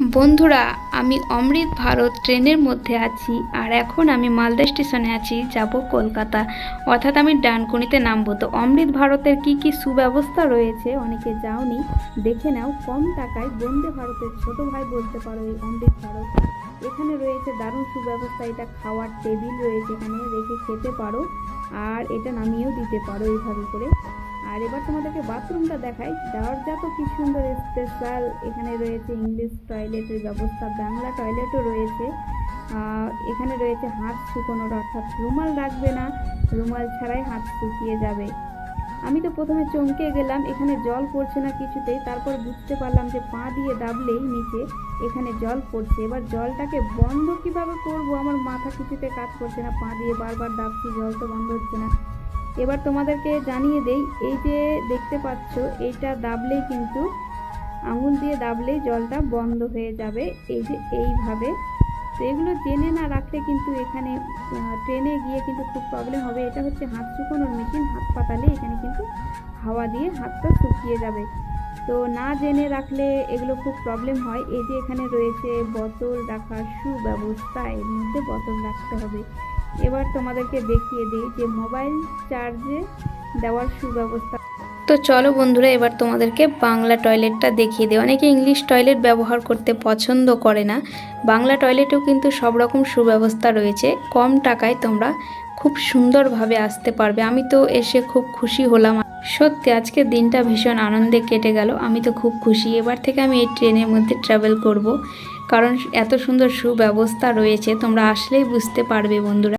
বন্ধুরা, আমি অমৃত ভারত ট্রেনের মধ্যে আছি আর এখন আমি মালদা স্টেশনে আছি, যাব কলকাতা। অর্থাৎ আমি ডানকুনিতে নামবো। তো অমৃত ভারতের কি কি সুব্যবস্থা রয়েছে অনেকে যাওনি, দেখে নাও। কম টাকায় বন্দে ভারতের ছোট ভাই বলতে পারো এই অমৃত ভারত। এখানে রয়েছে দারুণ সুব্যবস্থা। এটা খাওয়ার টেবিল রয়েছে এখানে, রেখে খেতে পারো। আর এটা নামিয়েও দিতে পারো এইভাবে করে। আর এবার তোমাদেরকে বাথরুমটা দেখাই। দরজা তো কি সুন্দর স্পেশাল এখানে রয়েছে ইংলিশ টয়লেটের ব্যবস্থা, বাংলা টয়লেটও রয়েছে। এখানে রয়েছে হাত শুকোনোর অর্থাৎ রুমাল রাখবে না। রুমাল ছাড়াই হাত শুকিয়ে যাবে। আমি তো প্রথমে চমকে গেলাম, এখানে জল পড়ছে না কিছুতেই। তারপর বুঝতে পারলাম যে পা দিয়ে দাবলেই নিচে এখানে জল পড়ছে। এবার জলটাকে বন্ধ কীভাবে করব? আমার মাথা কিছুতে কাজ করছে না। পা দিয়ে বারবার দাবছি, জল তো বন্ধ হচ্ছে না। এবার তোমাদেরকে জানিয়ে দেই, এই যে দেখতে পাচ্ছ, এইটা দাবলেই কিন্তু, আঙুল দিয়ে দাবলেই জলটা বন্ধ হয়ে যাবে। এই যে এইভাবে। তো এগুলো জেনে না রাখলে কিন্তু এখানে ট্রেনে গিয়ে কিন্তু খুব প্রবলেম হবে। এটা হচ্ছে হাত শুকোনোর মেশিন হাত পাতালে এখানে কিন্তু হাওয়া দিয়ে হাতটা শুকিয়ে যাবে। তো না জেনে রাখলে এগুলো খুব প্রবলেম হয়। এই যে এখানে রয়েছে, বোতল রাখার সুব্যবস্থা। এর মধ্যে বোতল রাখতে হবে। এবার তোমাদেরকে দেখিয়ে দিই যে মোবাইল চার্জে দেওয়ার সুব্যবস্থা। তো চলো বন্ধুরা, এবার তোমাদেরকে বাংলা টয়লেটটা দেখিয়ে দিই। অনেকে ইংলিশ টয়লেট ব্যবহার করতে পছন্দ করে না। বাংলা টয়লেটেও কিন্তু সব রকম সুব্যবস্থা রয়েছে। কম টাকায় তোমরা খুব সুন্দরভাবে আসতে পারবে। আমি তো এসে খুব খুশি হলাম। সত্যি, আজকে দিনটা ভীষণ আনন্দে কেটে গেল। আমি তো খুব খুশি। এবার থেকে আমি এই ট্রেনের মধ্যে ট্রাভেল করব। কারণ এত সুন্দর সুব্যবস্থা রয়েছে। তোমরা আসলেই বুঝতে পারবে বন্ধুরা।